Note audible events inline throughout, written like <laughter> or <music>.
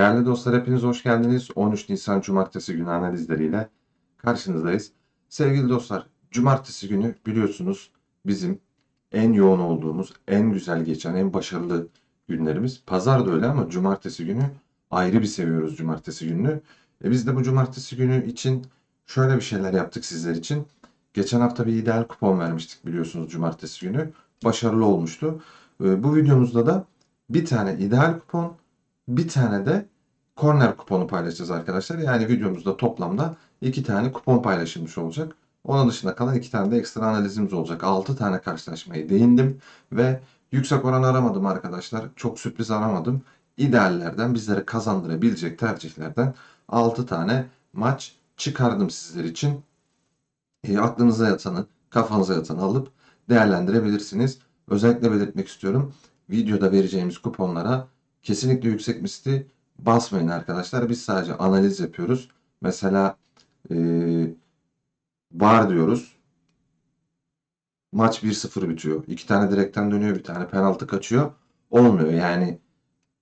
Değerli dostlar hepiniz hoş geldiniz. 13 Nisan Cumartesi günü analizleriyle karşınızdayız. Sevgili dostlar, Cumartesi günü biliyorsunuz bizim en yoğun olduğumuz, en güzel geçen, en başarılı günlerimiz. Pazar da öyle ama Cumartesi günü ayrı bir seviyoruz Cumartesi gününü. E biz de bu Cumartesi günü için şöyle bir şeyler yaptık sizler için. Geçen hafta bir ideal kupon vermiştik biliyorsunuz Cumartesi günü. Başarılı olmuştu. E, bu videomuzda da bir tane ideal kupon, bir tane de korner kuponu paylaşacağız arkadaşlar. Yani videomuzda toplamda iki tane kupon paylaşılmış olacak. Onun dışında kalan iki tane de ekstra analizimiz olacak. 6 tane karşılaşmayı değindim ve yüksek oran aramadım arkadaşlar. Çok sürpriz aramadım. İdeallerden bizlere kazandırabilecek tercihlerden 6 tane maç çıkardım sizler için. E, aklınıza yatanı, kafanıza yatanı alıp değerlendirebilirsiniz. Özellikle belirtmek istiyorum. Videoda vereceğimiz kuponlara kesinlikle yüksek misli basmayın arkadaşlar. Biz sadece analiz yapıyoruz. Mesela e, var diyoruz. Maç 1-0 bitiyor. İki tane direkten dönüyor. Bir tane penaltı kaçıyor. Olmuyor. Yani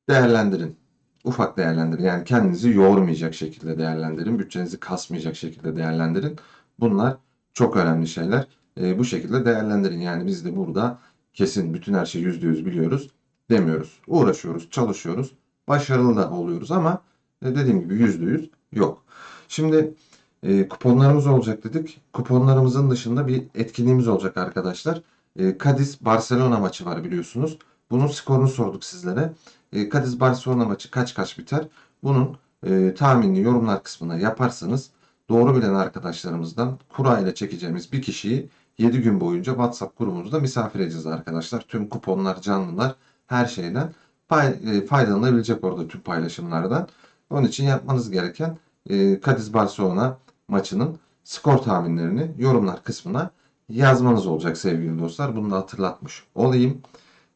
değerlendirin. Ufak değerlendirin. Yani kendinizi yormayacak şekilde değerlendirin. Bütçenizi kasmayacak şekilde değerlendirin. Bunlar çok önemli şeyler. E, bu şekilde değerlendirin. Yani biz de burada kesin bütün her şeyi %100 biliyoruz demiyoruz. Uğraşıyoruz, çalışıyoruz. Başarılı da oluyoruz ama e, dediğim gibi %100 yok. Şimdi e, kuponlarımız olacak dedik. Kuponlarımızın dışında bir etkinliğimiz olacak arkadaşlar. E, Cadiz Barcelona maçı var biliyorsunuz. Bunun skorunu sorduk sizlere. E, Cadiz Barcelona maçı kaç kaç biter? Bunun e, tahminini yorumlar kısmına yaparsanız doğru bilen arkadaşlarımızdan kura ile çekeceğimiz bir kişiyi 7 gün boyunca WhatsApp grubumuzda misafir edeceğiz arkadaşlar. Tüm kuponlar, canlılar, her şeyden pay, e, faydalanabilecek orada tüm paylaşımlardan. Onun için yapmanız gereken e, Cadiz Barcelona maçının skor tahminlerini yorumlar kısmına yazmanız olacak sevgili dostlar. Bunu da hatırlatmış olayım.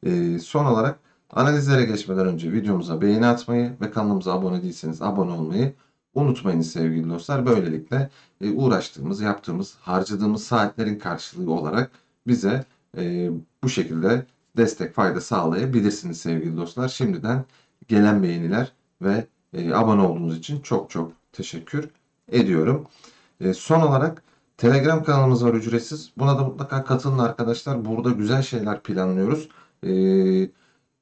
E, son olarak analizlere geçmeden önce videomuza beğeni atmayı ve kanalımıza abone değilseniz abone olmayı unutmayın sevgili dostlar. Böylelikle e, uğraştığımız, yaptığımız, harcadığımız saatlerin karşılığı olarak bize e, bu şekilde destek fayda sağlayabilirsiniz sevgili dostlar. Şimdiden gelen beğeniler ve e, abone olduğunuz için çok çok teşekkür ediyorum. E, son olarak Telegram kanalımız var ücretsiz. Buna da mutlaka katılın arkadaşlar. Burada güzel şeyler planlıyoruz. E,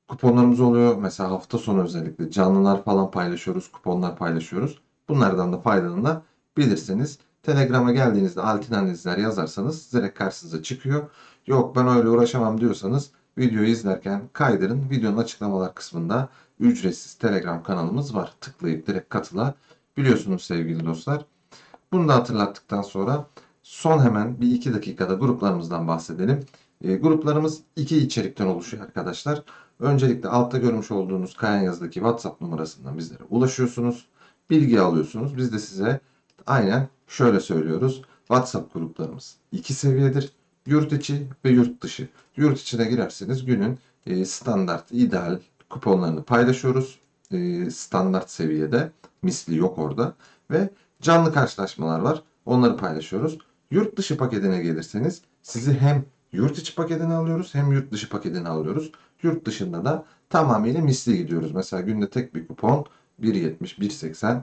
kuponlarımız oluyor. Mesela hafta sonu özellikle canlılar falan paylaşıyoruz. Kuponlar paylaşıyoruz. Bunlardan da faydalanabilirsiniz. Telegram'a geldiğinizde altın analizler yazarsanız direkt karşınıza çıkıyor. Yok ben öyle uğraşamam diyorsanız videoyu izlerken kaydırın. Videonun açıklamalar kısmında ücretsiz Telegram kanalımız var. Tıklayıp direkt katılabiliyorsunuz sevgili dostlar. Bunu da hatırlattıktan sonra son hemen bir iki dakikada gruplarımızdan bahsedelim. E, gruplarımız iki içerikten oluşuyor arkadaşlar. Öncelikle altta görmüş olduğunuz kayan yazıdaki WhatsApp numarasından bizlere ulaşıyorsunuz. Bilgi alıyorsunuz. Biz de size aynen şöyle söylüyoruz. WhatsApp gruplarımız iki seviyedir. Yurt içi ve yurt dışı. Yurt içine girerseniz günün e, standart, ideal kuponlarını paylaşıyoruz. E, standart seviyede. Misli yok orada. Ve canlı karşılaşmalar var. Onları paylaşıyoruz. Yurt dışı paketine gelirseniz sizi hem yurt içi paketine alıyoruz hem yurt dışı paketine alıyoruz. Yurt dışında da tamamıyla misli gidiyoruz. Mesela günde tek bir kupon 1.70, 1.80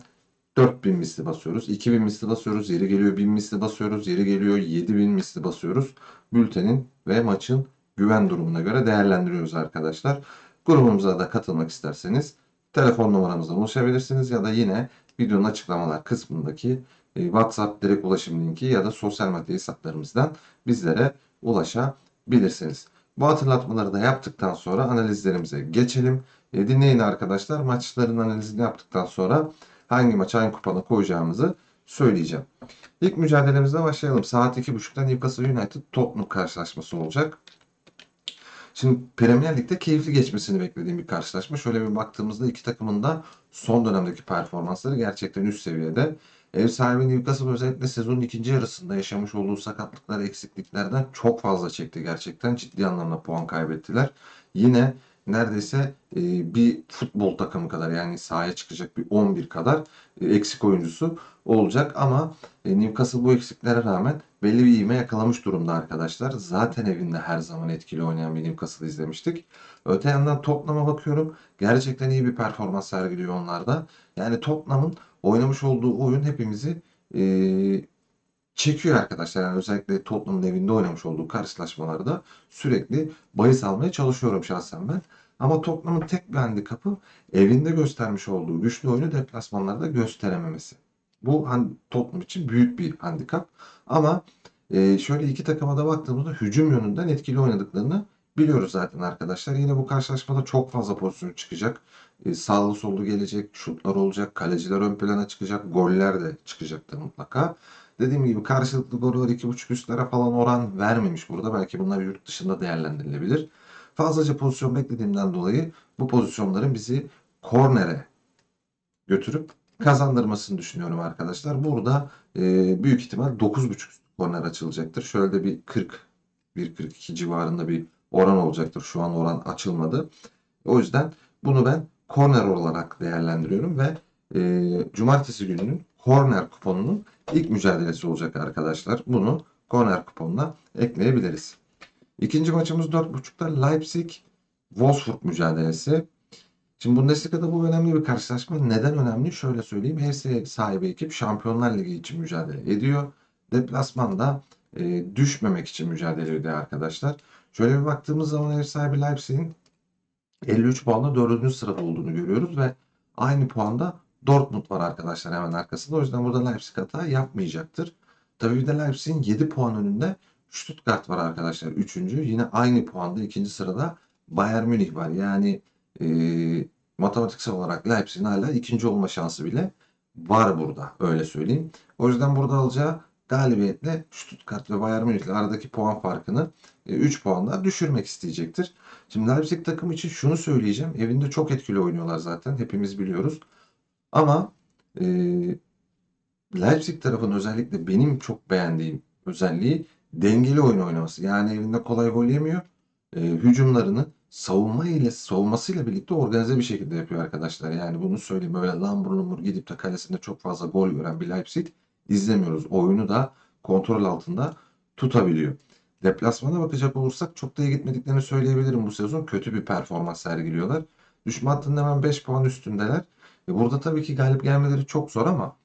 4000 misli basıyoruz. 2000 misli basıyoruz. Yeri geliyor 1000 misli basıyoruz. Yeri geliyor 7000 misli basıyoruz. Bültenin ve maçın güven durumuna göre değerlendiriyoruz arkadaşlar. Grubumuza da katılmak isterseniz telefon numaramızdan ulaşabilirsiniz ya da yine videonun açıklamalar kısmındaki e, WhatsApp direkt ulaşım linki ya da sosyal medya hesaplarımızdan bizlere ulaşabilirsiniz. Bu hatırlatmaları da yaptıktan sonra analizlerimize geçelim. E, dinleyin arkadaşlar. Maçların analizini yaptıktan sonra hangi maç hangi kupona koyacağımızı söyleyeceğim. İlk mücadelemizle başlayalım. Saat 2.30'da Newcastle United Tottenham karşılaşması olacak. Şimdi Premier Lig'de keyifli geçmesini beklediğim bir karşılaşma. Şöyle bir baktığımızda iki takımın da son dönemdeki performansları gerçekten üst seviyede. Ev sahibi Newcastle özellikle sezonun ikinci yarısında yaşamış olduğu sakatlıklar, eksikliklerden çok fazla çekti gerçekten. Ciddi anlamda puan kaybettiler. Yine neredeyse e, bir futbol takımı kadar yani sahaya çıkacak bir 11 kadar e, eksik oyuncusu olacak ama e, Newcastle bu eksiklere rağmen belli bir ivme yakalamış durumda arkadaşlar. Zaten evinde her zaman etkili oynayan bir Newcastle izlemiştik. Öte yandan Tottenham'a bakıyorum. Gerçekten iyi bir performans sergiliyor onlarda. Yani Tottenham'ın oynamış olduğu oyun hepimizi e, çekiyor arkadaşlar. Yani özellikle Tottenham'ın evinde oynamış olduğu karşılaşmalarda sürekli bahis almaya çalışıyorum şahsen ben. Ama Tottenham'ın tek bir handikapı evinde göstermiş olduğu güçlü oyunu deplasmanlarda gösterememesi. Bu Tottenham için büyük bir handikap. Ama e, şöyle iki takıma da baktığımızda hücum yönünden etkili oynadıklarını biliyoruz zaten arkadaşlar. Yine bu karşılaşmada çok fazla pozisyon çıkacak. E, sağlı sollu gelecek, şutlar olacak, kaleciler ön plana çıkacak, goller de çıkacaktır mutlaka. Dediğim gibi karşılıklı golü var 2.5 üstlere falan oran vermemiş burada. Belki bunlar yurt dışında değerlendirilebilir. Fazlaca pozisyon beklediğimden dolayı bu pozisyonların bizi kornere götürüp kazandırmasını düşünüyorum arkadaşlar. Burada e, büyük ihtimal 9.5 korner açılacaktır. Şöyle de bir 40 1.42 civarında bir oran olacaktır. Şu an oran açılmadı. O yüzden bunu ben korner olarak değerlendiriyorum ve e, cumartesi gününün korner kuponunun ilk mücadelesi olacak arkadaşlar. Bunu korner kuponuna ekleyebiliriz. İkinci maçımız 4.30'da Leipzig Wolfsburg mücadelesi. Şimdi Bundesliga'da bu önemli bir karşılaşma. Neden önemli? Şöyle söyleyeyim. Her sahibi ekip Şampiyonlar Ligi için mücadele ediyor. Deplasmanda e, düşmemek için mücadele ediyor arkadaşlar. Şöyle bir baktığımız zaman ev sahibi Leipzig'in 53 puanla 4. sırada olduğunu görüyoruz ve aynı puanda Dortmund var arkadaşlar hemen arkasında. O yüzden burada Leipzig hata yapmayacaktır. Tabii bir de Leipzig'in 7 puan önünde Stuttgart var arkadaşlar. 3. Yine aynı puanda 2. sırada Bayern Münih var. Yani e, matematiksel olarak Leipzig'in hala ikinci olma şansı bile var burada. Öyle söyleyeyim. O yüzden burada alacağı galibiyetle Stuttgart ve Bayern Münih'le aradaki puan farkını 3 puanla düşürmek isteyecektir. Şimdi Leipzig takımı için şunu söyleyeceğim. Evinde çok etkili oynuyorlar zaten. Hepimiz biliyoruz. Ama e, Leipzig tarafının özellikle benim çok beğendiğim özelliği dengeli oyun oynaması. Yani evinde kolay gol yemiyor. E, hücumlarını savunma ile savunmasıyla birlikte organize bir şekilde yapıyor arkadaşlar. Yani bunu söyleyeyim böyle lambur lumbur gidip de kalesinde çok fazla gol gören bir Leipzig izlemiyoruz. Oyunu da kontrol altında tutabiliyor. Deplasmana bakacak olursak çok da iyi gitmediklerini söyleyebilirim bu sezon. Kötü bir performans sergiliyorlar. Düşman hattının hemen 5 puan üstündeler. E burada tabii ki galip gelmeleri çok zor ama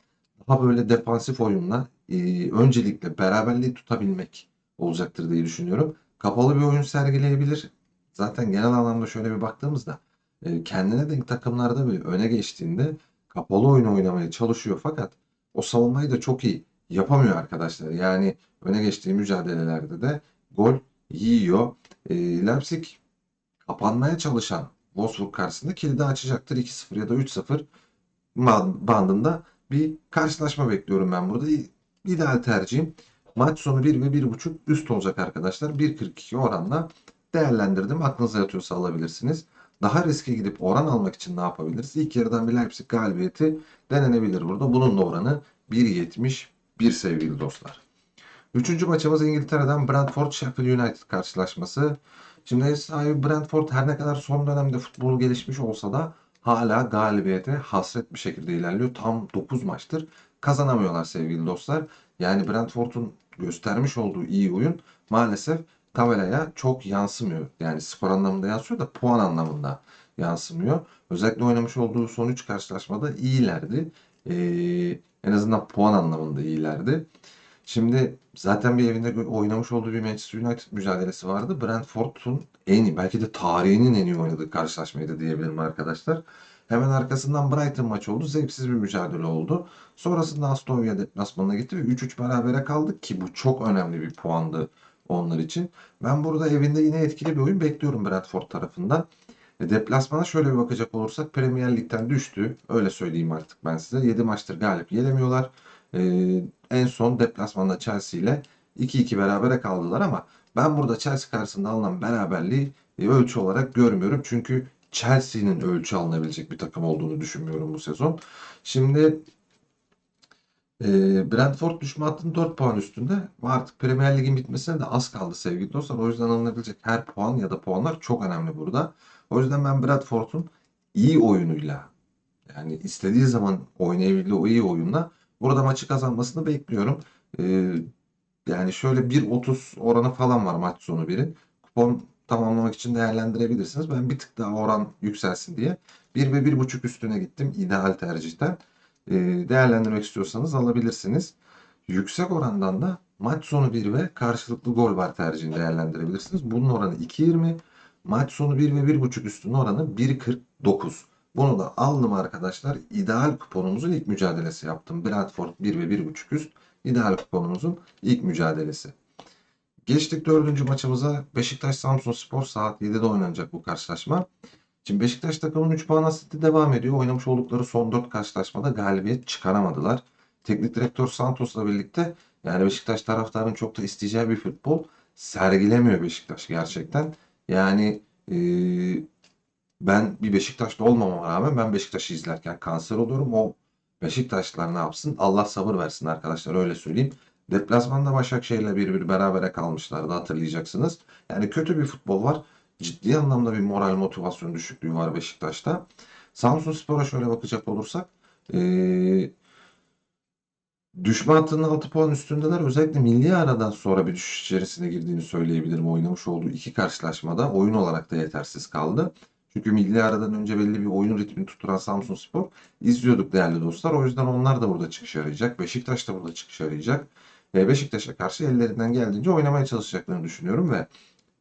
daha böyle defansif oyunla e, öncelikle beraberliği tutabilmek olacaktır diye düşünüyorum. Kapalı bir oyun sergileyebilir. Zaten genel anlamda şöyle bir baktığımızda e, kendine denk takımlarda bile öne geçtiğinde kapalı oyun oynamaya çalışıyor fakat o savunmayı da çok iyi yapamıyor arkadaşlar. Yani öne geçtiği mücadelelerde de gol yiyor. E, Leipzig kapanmaya çalışan Wolfsburg karşısında kilidi açacaktır. 2-0 ya da 3-0 bandında bir karşılaşma bekliyorum ben burada. İdeal tercihim maç sonu 1 ve 1.5 üst olacak arkadaşlar. 1.42 oranla değerlendirdim. Aklınıza yatıyorsa alabilirsiniz. Daha riske gidip oran almak için ne yapabiliriz? İlk yarıdan bir Leipzig galibiyeti denenebilir burada. Bunun da oranı 1.71 sevgili dostlar. Üçüncü maçımız İngiltere'den Brentford Sheffield United karşılaşması. Şimdi ev sahibi Brentford her ne kadar son dönemde futbolu gelişmiş olsa da hala galibiyete hasret bir şekilde ilerliyor. Tam 9 maçtır kazanamıyorlar sevgili dostlar. Yani Brentford'un göstermiş olduğu iyi oyun maalesef tabelaya çok yansımıyor. Yani skor anlamında yansıyor da puan anlamında yansımıyor. Özellikle oynamış olduğu son 3 karşılaşmada iyilerdi. Ee, en azından puan anlamında iyilerdi. Şimdi zaten bir evinde oynamış olduğu bir Manchester United mücadelesi vardı. Brentford'un en iyi, belki de tarihinin en iyi oynadığı karşılaşmaydı diyebilirim arkadaşlar. Hemen arkasından Brighton maçı oldu. Zevksiz bir mücadele oldu. Sonrasında Aston Villa deplasmanına gitti ve 3-3 berabere kaldık ki bu çok önemli bir puandı onlar için. Ben burada evinde yine etkili bir oyun bekliyorum Brentford tarafından. E, deplasmana şöyle bir bakacak olursak Premier Lig'den düştü. Öyle söyleyeyim artık ben size. 7 maçtır galip gelemiyorlar. Ee, en son deplasmanda Chelsea ile 2-2 berabere kaldılar ama ben burada Chelsea karşısında alınan beraberliği e, ölçü olarak görmüyorum. Çünkü Chelsea'nin ölçü alınabilecek bir takım olduğunu düşünmüyorum bu sezon. Şimdi Ee, Brentford düşme hattının 4 puan üstünde. Artık Premier Lig'in bitmesine de az kaldı sevgili dostlar. O yüzden alınabilecek her puan ya da puanlar çok önemli burada. O yüzden ben Brentford'un iyi oyunuyla yani istediği zaman oynayabildiği o iyi oyunla burada maçı kazanmasını bekliyorum. Ee, yani şöyle 1.30 oranı falan var maç sonu birin. Kupon tamamlamak için değerlendirebilirsiniz. Ben bir tık daha oran yükselsin diye 1 ve 1.5 üstüne gittim ideal tercihten. Ee, değerlendirmek istiyorsanız alabilirsiniz. Yüksek orandan da maç sonu 1 ve karşılıklı gol var tercihini değerlendirebilirsiniz. Bunun oranı 2.20. Maç sonu 1 ve 1.5 üstünün oranı 1.49. Bunu da aldım arkadaşlar. İdeal kuponumuzun ilk mücadelesi yaptım. Brentford 1 ve 1.5 üst. İdeal kuponumuzun ilk mücadelesi. Geçtik dördüncü maçımıza. Beşiktaş Samsun Spor saat 7'de oynanacak bu karşılaşma. Şimdi Beşiktaş takımının 3 puan hasreti devam ediyor. Oynamış oldukları son 4 karşılaşmada galibiyet çıkaramadılar. Teknik direktör Santos'la birlikte yani Beşiktaş taraftarının çok da isteyeceği bir futbol sergilemiyor Beşiktaş gerçekten. Yani eee, ben bir Beşiktaşlı olmama rağmen ben Beşiktaş'ı izlerken kanser oluyorum. O Beşiktaşlılar ne yapsın? Allah sabır versin arkadaşlar öyle söyleyeyim. Deplasmanda Başakşehir'le bir bir berabere kalmışlardı hatırlayacaksınız. Yani kötü bir futbol var. Ciddi anlamda bir moral motivasyon düşüklüğü var Beşiktaş'ta. Samsunspor'a şöyle bakacak olursak eee Düşme hattının 6 puan üstündeler. Özellikle milli aradan sonra bir düşüş içerisine girdiğini söyleyebilirim. Oynamış olduğu iki karşılaşmada oyun olarak da yetersiz kaldı. Çünkü milli aradan önce belli bir oyun ritmini tutturan Samsunspor izliyorduk değerli dostlar. O yüzden onlar da burada çıkış arayacak. Beşiktaş da burada çıkış arayacak. Beşiktaş'a karşı ellerinden geldiğince oynamaya çalışacaklarını düşünüyorum ve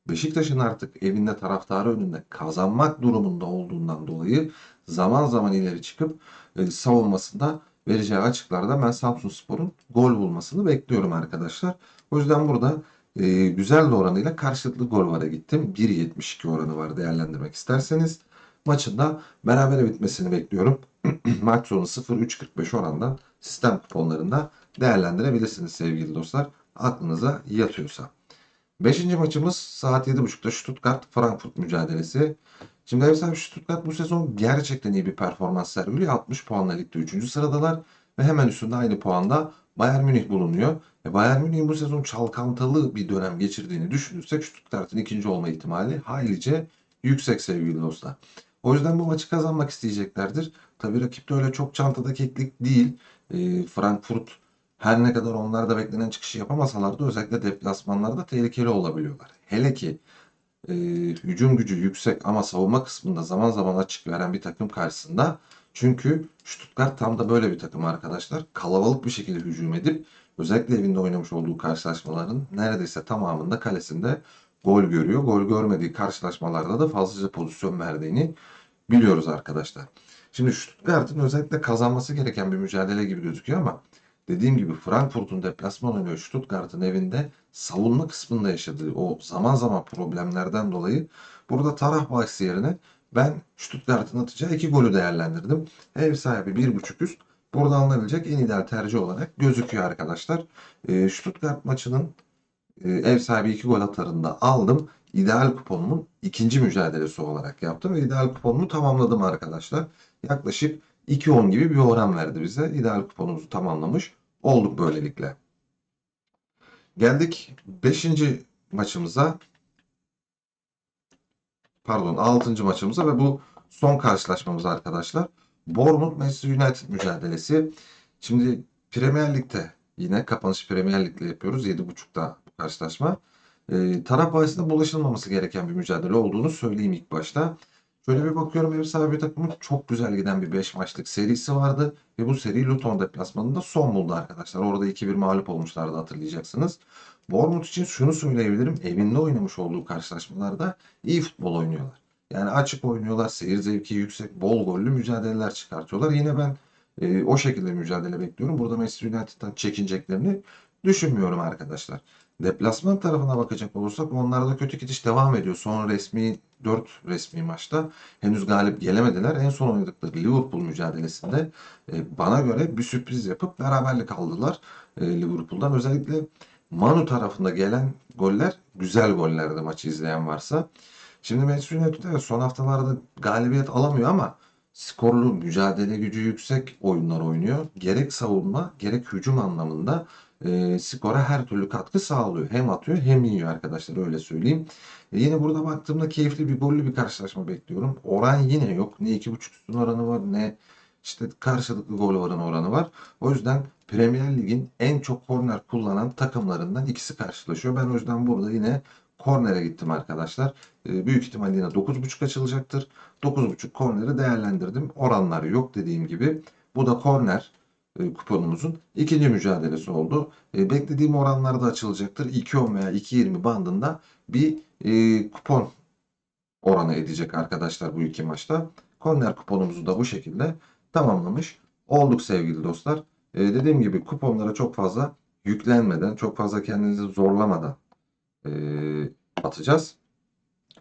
Beşiktaş'ın artık evinde taraftarı önünde kazanmak durumunda olduğundan dolayı zaman zaman ileri çıkıp e, savunmasında vereceği açıklarda ben Samsunspor'un gol bulmasını bekliyorum arkadaşlar. O yüzden burada e, güzel oranıyla karşılıklı gol gittim. 1.72 oranı var değerlendirmek isterseniz. Maçın da berabere bitmesini bekliyorum. <clears throat> Maç sonu 0.345 orandan sistem kuponlarında değerlendirebilirsiniz sevgili dostlar. Aklınıza yatıyorsa. Beşinci maçımız saat 7.30'da Stuttgart-Frankfurt mücadelesi. Şimdi ev sahibi Stuttgart bu sezon gerçekten iyi bir performans sergiliyor. 60 puanla ligde 3. sıradalar ve hemen üstünde aynı puanda Bayern Münih bulunuyor. Ve Bayern Münih'in bu sezon çalkantılı bir dönem geçirdiğini düşünürsek Stuttgart'ın ikinci olma ihtimali haylice yüksek sevgili dostlar. O yüzden bu maçı kazanmak isteyeceklerdir. Tabii rakip de öyle çok çantada keklik değil. E, Frankfurt her ne kadar onlar da beklenen çıkışı yapamasalar da özellikle deplasmanlarda tehlikeli olabiliyorlar. Hele ki e, hücum gücü yüksek ama savunma kısmında zaman zaman açık veren bir takım karşısında. Çünkü Stuttgart tam da böyle bir takım arkadaşlar. Kalabalık bir şekilde hücum edip özellikle evinde oynamış olduğu karşılaşmaların neredeyse tamamında kalesinde gol görüyor. Gol görmediği karşılaşmalarda da fazlaca pozisyon verdiğini biliyoruz arkadaşlar. Şimdi Stuttgart'ın özellikle kazanması gereken bir mücadele gibi gözüküyor ama dediğim gibi Frankfurt'un deplasman oynuyor Stuttgart'ın evinde savunma kısmında yaşadığı o zaman zaman problemlerden dolayı burada taraf bahsi yerine ben Stuttgart'ın atacağı iki golü değerlendirdim. Ev sahibi 1.5 üst. Burada alınabilecek en ideal tercih olarak gözüküyor arkadaşlar. E, Stuttgart maçının e, ev sahibi iki gol atarında aldım. İdeal kuponumun ikinci mücadelesi olarak yaptım ve ideal kuponumu tamamladım arkadaşlar. Yaklaşık 2.10 gibi bir oran verdi bize. İdeal kuponumuzu tamamlamış olduk böylelikle. Geldik 5. maçımıza. Pardon 6. maçımıza ve bu son karşılaşmamız arkadaşlar. Bournemouth Manchester United mücadelesi. Şimdi Premier Lig'de yine kapanış Premier Lig'de yapıyoruz. 7.30'da bu karşılaşma. Ee, taraf bahisinde bulaşılmaması gereken bir mücadele olduğunu söyleyeyim ilk başta. Şöyle bir bakıyorum ev sahibi takımın çok güzel giden bir 5 maçlık serisi vardı. Ve bu seri Luton deplasmanında son buldu arkadaşlar. Orada 2-1 mağlup olmuşlardı hatırlayacaksınız. Bournemouth için şunu söyleyebilirim. Evinde oynamış olduğu karşılaşmalarda iyi futbol oynuyorlar. Yani açık oynuyorlar. Seyir zevki yüksek. Bol gollü mücadeleler çıkartıyorlar. Yine ben e, o şekilde mücadele bekliyorum. Burada Manchester United'dan çekineceklerini düşünmüyorum arkadaşlar. Deplasman tarafına bakacak olursak onlarda kötü gidiş devam ediyor. Son resmi 4 resmi maçta henüz galip gelemediler. En son oynadıkları Liverpool mücadelesinde e, bana göre bir sürpriz yapıp beraberlik aldılar e, Liverpool'dan. Özellikle Manu tarafında gelen goller güzel gollerdi maçı izleyen varsa. Şimdi Manchester United son haftalarda galibiyet alamıyor ama skorlu, mücadele gücü yüksek oyunlar oynuyor. Gerek savunma gerek hücum anlamında e, skora her türlü katkı sağlıyor. Hem atıyor hem yiyor arkadaşlar öyle söyleyeyim. E, yine burada baktığımda keyifli bir gollü bir karşılaşma bekliyorum. Oran yine yok. Ne 2.5 üstün oranı var ne işte karşılıklı gol oranı oranı var. O yüzden Premier Lig'in en çok korner kullanan takımlarından ikisi karşılaşıyor. Ben o yüzden burada yine kornere gittim arkadaşlar. E, büyük ihtimalle yine 9.5 açılacaktır. 9.5 korneri değerlendirdim. Oranlar yok dediğim gibi. Bu da korner kuponumuzun ikinci mücadelesi oldu. E, beklediğim oranlarda açılacaktır. 2.10 veya 2.20 bandında bir e, kupon oranı edecek arkadaşlar bu iki maçta. Korner kuponumuzu da bu şekilde tamamlamış olduk sevgili dostlar. E, dediğim gibi kuponlara çok fazla yüklenmeden, çok fazla kendinizi zorlamadan e, atacağız.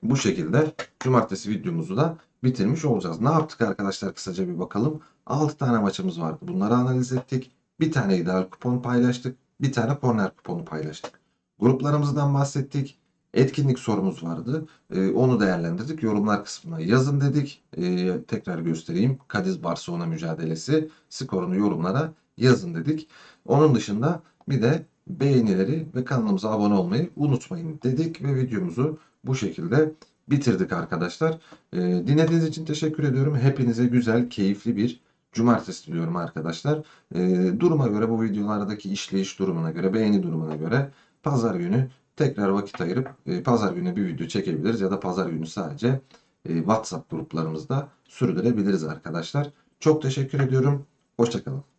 Bu şekilde cumartesi videomuzu da bitirmiş olacağız. Ne yaptık arkadaşlar kısaca bir bakalım. 6 tane maçımız vardı. Bunları analiz ettik. Bir tane ideal kupon paylaştık. Bir tane korner kuponu paylaştık. Gruplarımızdan bahsettik. Etkinlik sorumuz vardı. Ee, onu değerlendirdik. Yorumlar kısmına yazın dedik. Ee, tekrar göstereyim. Kadiz Barcelona mücadelesi skorunu yorumlara yazın dedik. Onun dışında bir de beğenileri ve kanalımıza abone olmayı unutmayın dedik ve videomuzu bu şekilde bitirdik arkadaşlar. Ee, dinlediğiniz için teşekkür ediyorum. Hepinize güzel, keyifli bir cumartesi diliyorum arkadaşlar. Ee, duruma göre bu videolardaki işleyiş durumuna göre, beğeni durumuna göre pazar günü tekrar vakit ayırıp e, pazar günü bir video çekebiliriz ya da pazar günü sadece e, WhatsApp gruplarımızda sürdürebiliriz arkadaşlar. Çok teşekkür ediyorum. Hoşçakalın.